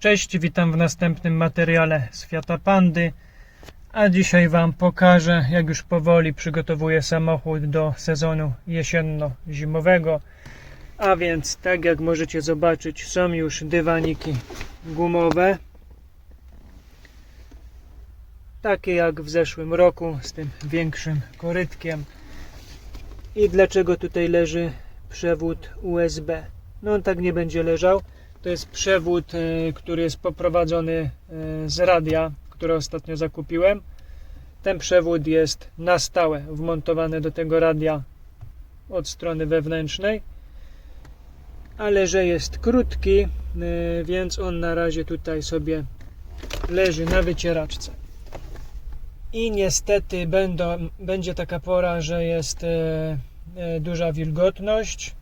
Cześć, witam w następnym materiale z Fiata Pandy. A dzisiaj Wam pokażę, jak już powoli przygotowuję samochód do sezonu jesienno-zimowego. A więc, tak jak możecie zobaczyć, są już dywaniki gumowe. Takie jak w zeszłym roku, z tym większym korytkiem. I dlaczego tutaj leży przewód USB? No on tak nie będzie leżał. To jest przewód, e, który jest poprowadzony e, z radia, które ostatnio zakupiłem. Ten przewód jest na stałe wmontowany do tego radia od strony wewnętrznej, ale że jest krótki, e, więc on na razie tutaj sobie leży na wycieraczce. I niestety będą, będzie taka pora, że jest duża wilgotność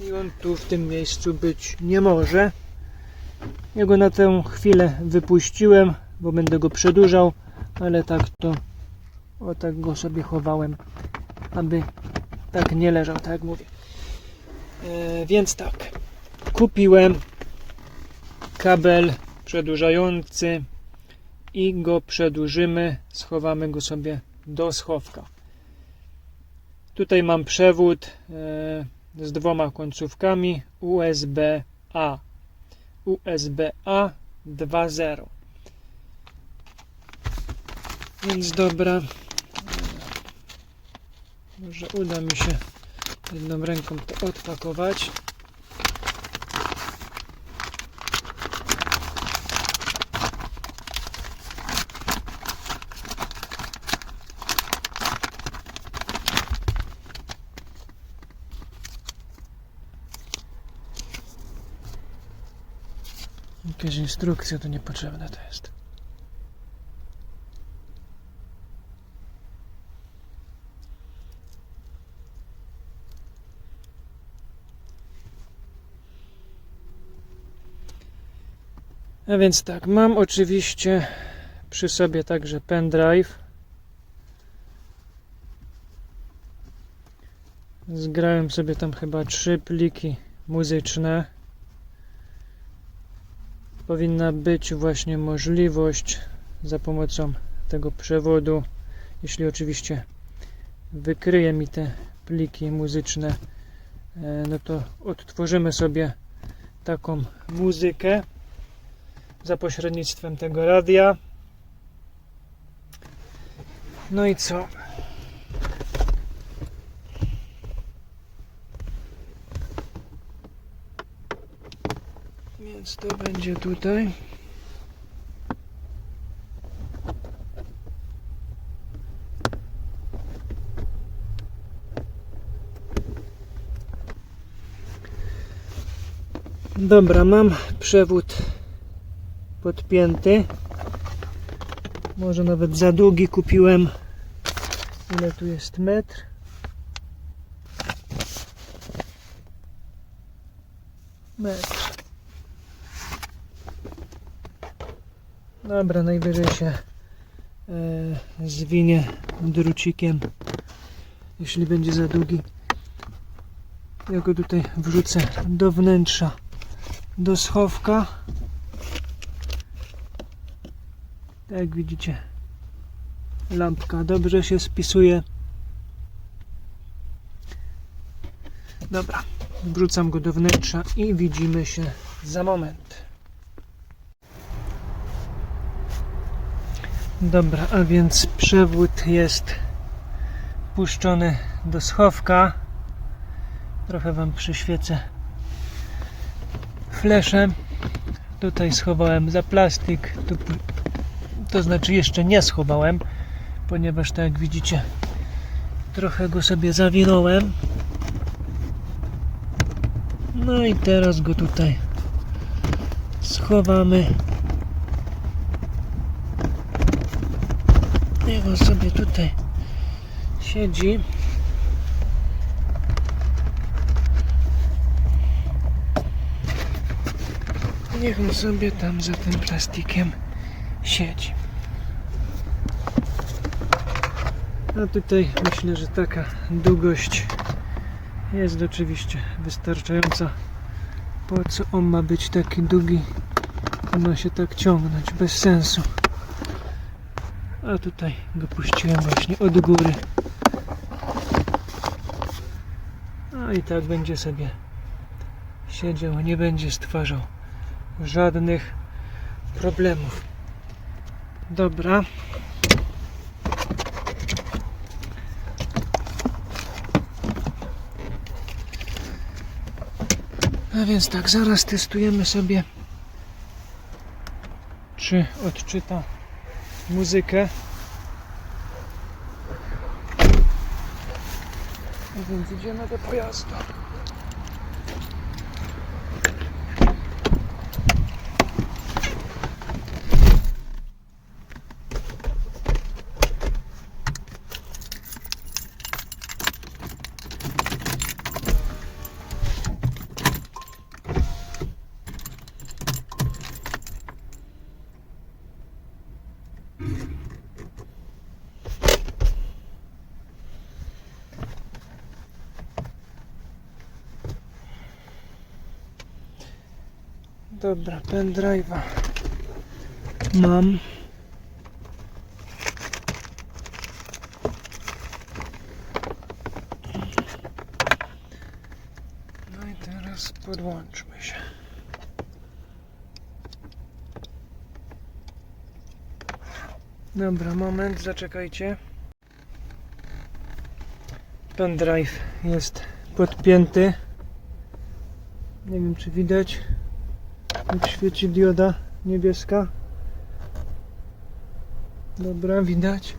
i on tu w tym miejscu być nie może. Ja go na tę chwilę wypuściłem, bo będę go przedłużał, ale tak to o tak go sobie chowałem, aby tak nie leżał, tak jak mówię. E, więc tak, kupiłem kabel przedłużający i go przedłużymy, schowamy go sobie do schowka. Tutaj mam przewód e, z dwoma końcówkami USB-A. USB-A 2.0. Więc dobra. Może uda mi się jedną ręką to odpakować. Jakaś instrukcja to niepotrzebna to jest. A więc tak, mam oczywiście przy sobie także pendrive. Zgrałem sobie tam chyba trzy pliki muzyczne powinna być właśnie możliwość za pomocą tego przewodu, jeśli oczywiście wykryje mi te pliki muzyczne, e, no to odtworzymy sobie taką muzykę za pośrednictwem tego radia. No i co? Więc to będzie tutaj. Dobra, mam przewód podpięty. Może nawet za długi kupiłem. Ile tu jest metr? Metr. Dobra, najwyżej się e, zwinie drucikiem, jeśli będzie za długi. Ja go tutaj wrzucę do wnętrza, do schowka. Tak jak widzicie, lampka dobrze się spisuje. Dobra, wrzucam go do wnętrza i widzimy się za moment. Dobra, a więc przewód jest puszczony do schowka. Trochę Wam przyświecę fleszem. Tutaj schowałem za plastik. Tu, to znaczy jeszcze nie schowałem, ponieważ tak jak widzicie, trochę go sobie zawinąłem. No i teraz go tutaj schowamy. Niech on sobie tutaj siedzi. Niech on sobie tam za tym plastikiem siedzi. A tutaj myślę, że taka długość jest oczywiście wystarczająca. Po co on ma być taki długi? ma się tak ciągnąć, bez sensu. A tutaj go puściłem właśnie od góry. No i tak będzie sobie siedział, nie będzie stwarzał żadnych problemów. Dobra. A więc tak, zaraz testujemy sobie, czy odczyta muzykę. Więc idziemy do pojazdu. Dobra, pendrive'a mam. No i teraz podłączmy się. Dobra, moment, zaczekajcie. Pendrive jest podpięty. Nie wiem, czy widać. Jak świeci dioda niebieska. Dobra, widać.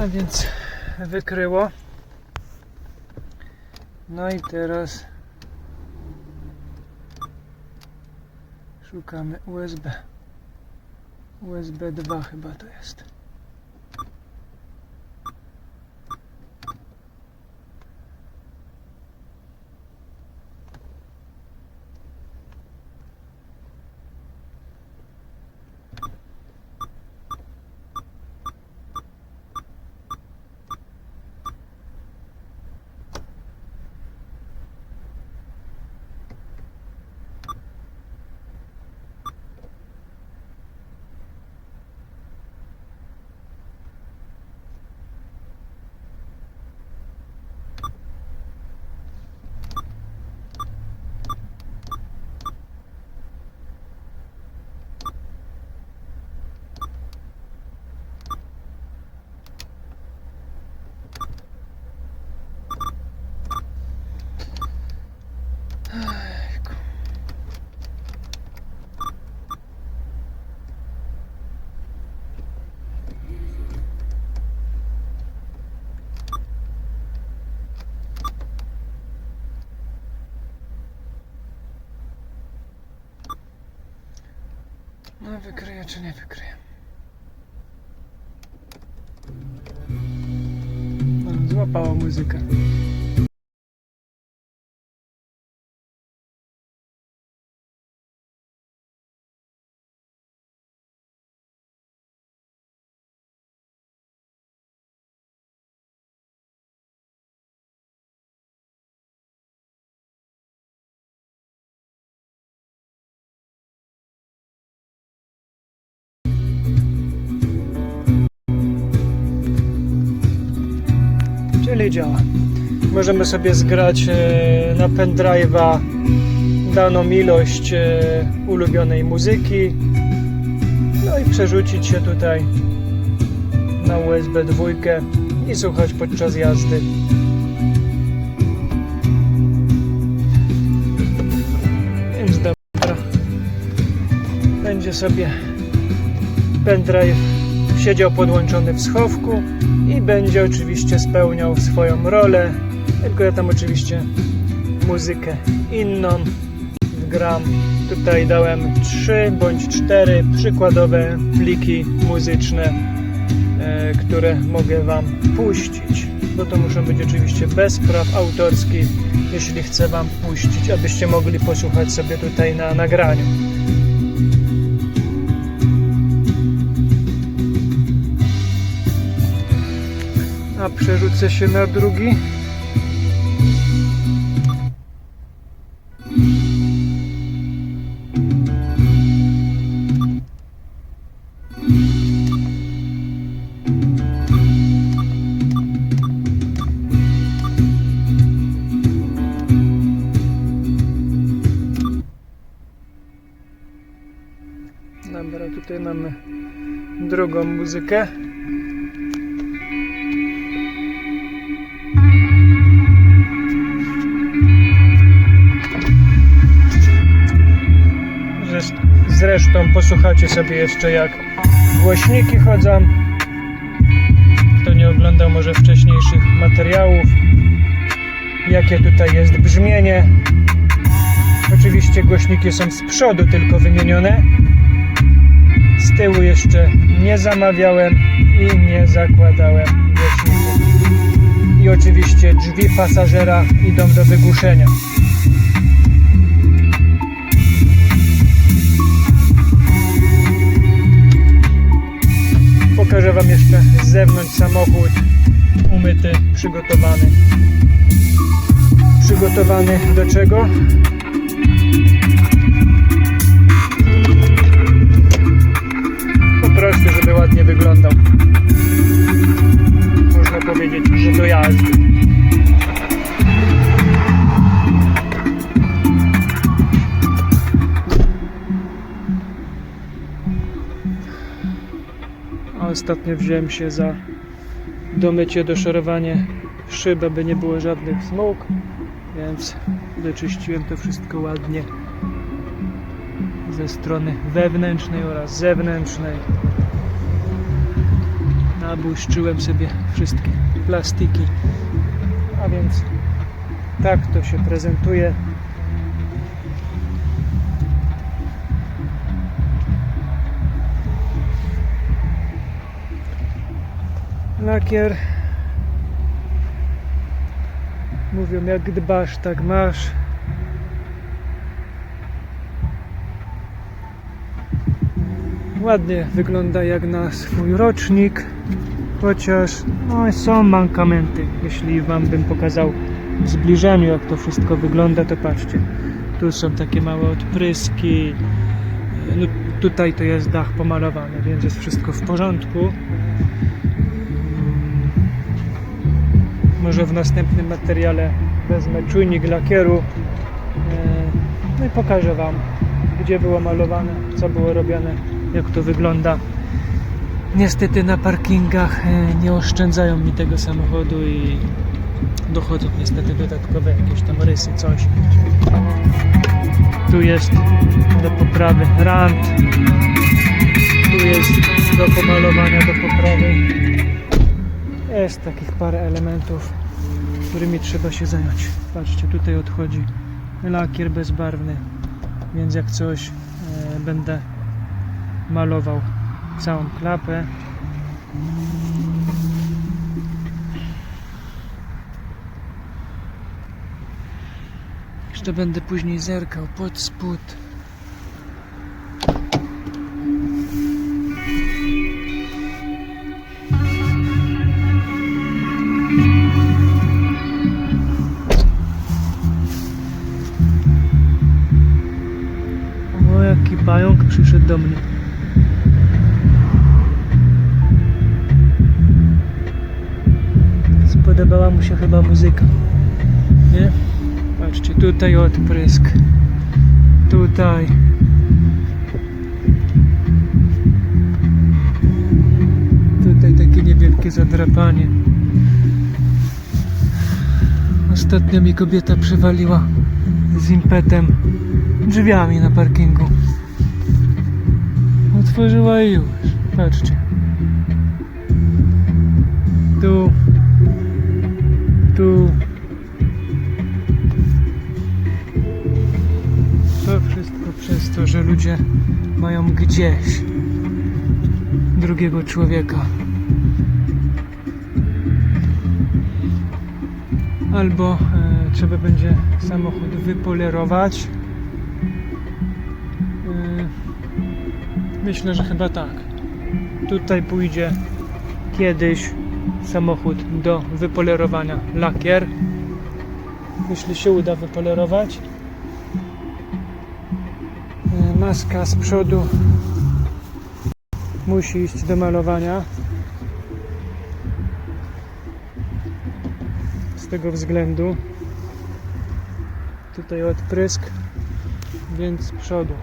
A więc wykryło. No i teraz szukamy USB. USB 2 chyba to jest. No wykryje czy nie wykryje? Złapało muzykę. Czyli działa. Możemy sobie zgrać e, na pendrive'a daną ilość e, ulubionej muzyki. No i przerzucić się tutaj na USB 2 i słuchać podczas jazdy. Więc dobra. Będzie sobie pendrive siedział podłączony w schowku i będzie oczywiście spełniał swoją rolę. Tylko ja tam oczywiście muzykę inną wgram. Tutaj dałem 3 bądź 4 przykładowe pliki muzyczne, e, które mogę Wam puścić. Bo to muszą być oczywiście bez praw autorskich, jeśli chcę Wam puścić, abyście mogli posłuchać sobie tutaj na nagraniu. przerzucę się na drugi. Dobra, tutaj mamy drugą muzykę. Zresztą posłuchajcie sobie jeszcze jak głośniki chodzą. Kto nie oglądał może wcześniejszych materiałów, jakie tutaj jest brzmienie. Oczywiście głośniki są z przodu tylko wymienione. Z tyłu jeszcze nie zamawiałem i nie zakładałem głośników. I oczywiście drzwi pasażera idą do wygłuszenia. Pokażę Wam jeszcze z zewnątrz samochód umyty, przygotowany. Przygotowany do czego? Po prostu, żeby ładnie wyglądał. Można powiedzieć, że do jazdy. Ostatnio wziąłem się za domycie, doszorowanie szyb, aby nie było żadnych smug, więc doczyściłem to wszystko ładnie ze strony wewnętrznej oraz zewnętrznej. Nabłyszczyłem sobie wszystkie plastiki, a więc tak to się prezentuje. Lakier. Mówią, jak dbasz, tak masz. Ładnie wygląda jak na swój rocznik, chociaż no, są mankamenty. Jeśli Wam bym pokazał w zbliżeniu, jak to wszystko wygląda, to patrzcie. Tu są takie małe odpryski. No, tutaj to jest dach pomalowany, więc jest wszystko w porządku. Może w następnym materiale wezmę czujnik lakieru e, no i pokażę Wam gdzie było malowane, co było robione, jak to wygląda. Niestety na parkingach e, nie oszczędzają mi tego samochodu i dochodzą niestety dodatkowe jakieś tam rysy, coś. Tu jest do poprawy rand, tu jest do pomalowania, do poprawy. Jest takich parę elementów, którymi trzeba się zająć. Patrzcie, tutaj odchodzi lakier bezbarwny, więc jak coś e, będę malował całą klapę. Jeszcze będę później zerkał pod spód. Przyszedł do mnie. Spodobała mu się chyba muzyka. Nie? Patrzcie, tutaj odprysk. Tutaj. Tutaj takie niewielkie zadrapanie. Ostatnio mi kobieta przywaliła z impetem drzwiami na parkingu. Otworzyła i już. Patrzcie. Tu. Tu. To wszystko przez to, że ludzie mają gdzieś drugiego człowieka. Albo e, trzeba będzie samochód wypolerować. Myślę, że chyba tak. Tutaj pójdzie kiedyś samochód do wypolerowania lakier. Jeśli się uda wypolerować. E, Maska z przodu musi iść do malowania. Z tego względu tutaj odprysk, więc z przodu.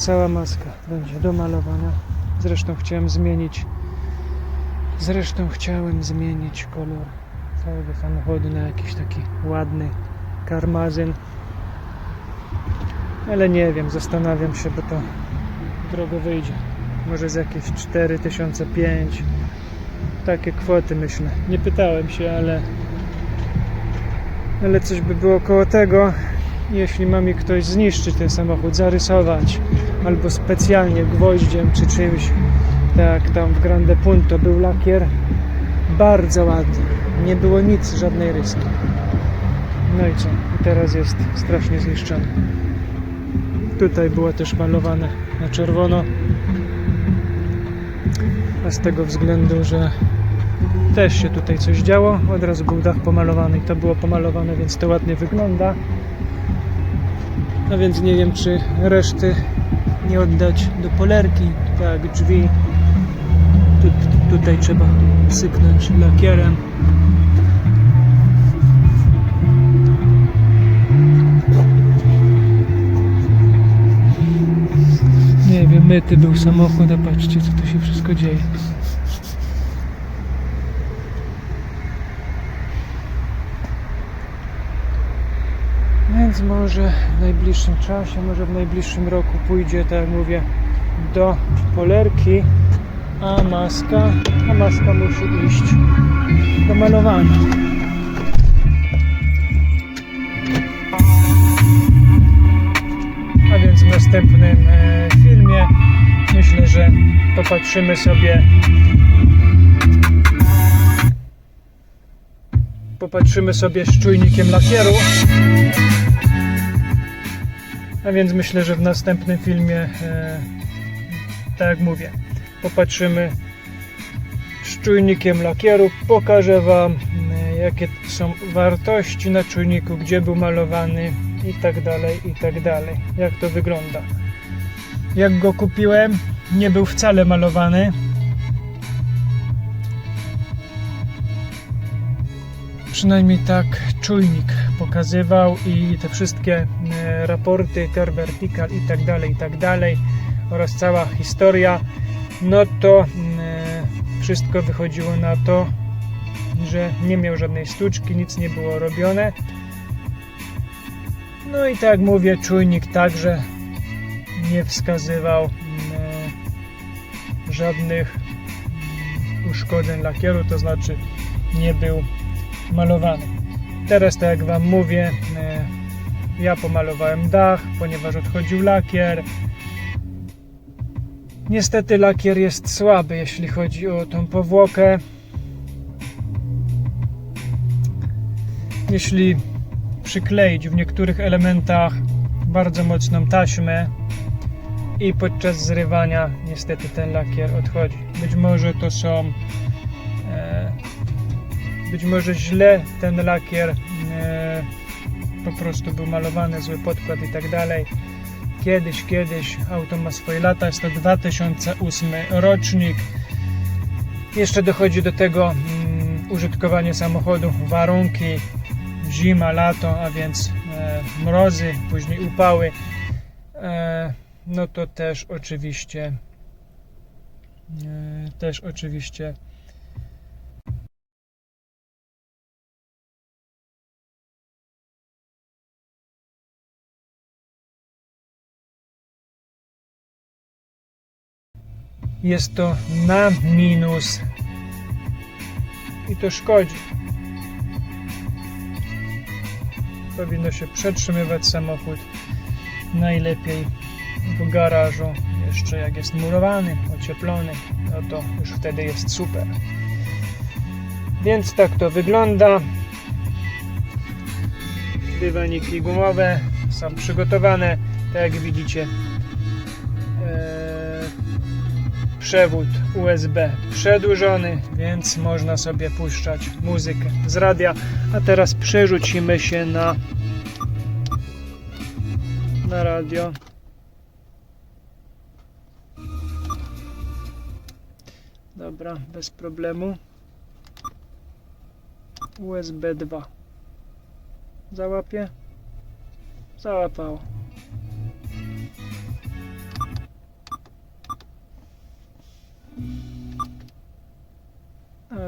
Cała maska będzie do malowania. Zresztą chciałem zmienić zresztą chciałem zmienić kolor całego samochodu na jakiś taki ładny karmazyn. Ale nie wiem, zastanawiam się, bo to drogo wyjdzie. Może z jakieś 4005 takie kwoty myślę. Nie pytałem się, ale ale coś by było koło tego, jeśli ma mi ktoś zniszczyć ten samochód, zarysować albo specjalnie gwoździem czy czymś, tak tam w Grande Punto był lakier bardzo ładny, nie było nic, żadnej ryski. No i co? Teraz jest strasznie zniszczony. Tutaj było też malowane na czerwono, a z tego względu, że też się tutaj coś działo. Od razu był dach pomalowany i to było pomalowane, więc to ładnie wygląda. No więc nie wiem, czy reszty nie oddać do polerki, tak drzwi. Tu, tutaj trzeba syknąć lakierem. Nie wiem, myty był samochód, a patrzcie co tu się wszystko dzieje. Więc może w najbliższym czasie, może w najbliższym roku pójdzie, tak jak mówię, do polerki, a maska, a maska musi iść do malowania. A więc w następnym e, filmie myślę, że popatrzymy sobie popatrzymy sobie z czujnikiem lakieru. A więc myślę, że w następnym filmie, e, tak jak mówię, popatrzymy z czujnikiem lakieru. Pokażę Wam, e, jakie są wartości na czujniku, gdzie był malowany i tak dalej, i tak dalej. Jak to wygląda. Jak go kupiłem, nie był wcale malowany. Przynajmniej tak czujnik pokazywał i te wszystkie e, raporty Car Vertical i tak dalej, i tak dalej oraz cała historia, no to e, wszystko wychodziło na to, że nie miał żadnej sztuczki, nic nie było robione. No i tak mówię, czujnik także nie wskazywał e, żadnych mm, uszkodzeń lakieru, to znaczy nie był malowany. Teraz, tak jak Wam mówię, e, ja pomalowałem dach, ponieważ odchodził lakier. Niestety lakier jest słaby, jeśli chodzi o tą powłokę. Jeśli przykleić w niektórych elementach bardzo mocną taśmę i podczas zrywania niestety ten lakier odchodzi. Być może to są e, być może źle ten lakier e, po prostu był malowany, zły podkład i tak dalej. Kiedyś, kiedyś auto ma swoje lata, jest to 2008 rocznik. Jeszcze dochodzi do tego mm, użytkowanie samochodu, warunki, zima, lato, a więc e, mrozy, później upały. E, no to też oczywiście e, też oczywiście jest to na minus i to szkodzi. Powinno się przetrzymywać samochód najlepiej w garażu, jeszcze jak jest murowany, ocieplony, no to już wtedy jest super. Więc tak to wygląda. Dywaniki gumowe są przygotowane, tak jak widzicie. Eee, przewód USB przedłużony, więc można sobie puszczać muzykę z radia. A teraz przerzucimy się na na radio. Dobra, bez problemu. USB 2. Załapie? Załapało.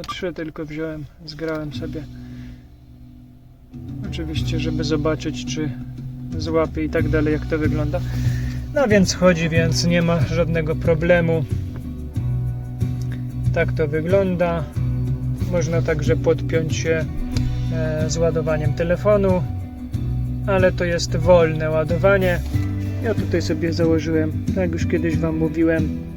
Trzy tylko wziąłem, zgrałem sobie. Oczywiście, żeby zobaczyć, czy złapie i tak dalej, jak to wygląda. No więc chodzi, więc nie ma żadnego problemu. Tak to wygląda. Można także podpiąć się e, z ładowaniem telefonu, ale to jest wolne ładowanie. Ja tutaj sobie założyłem, tak jak już kiedyś Wam mówiłem,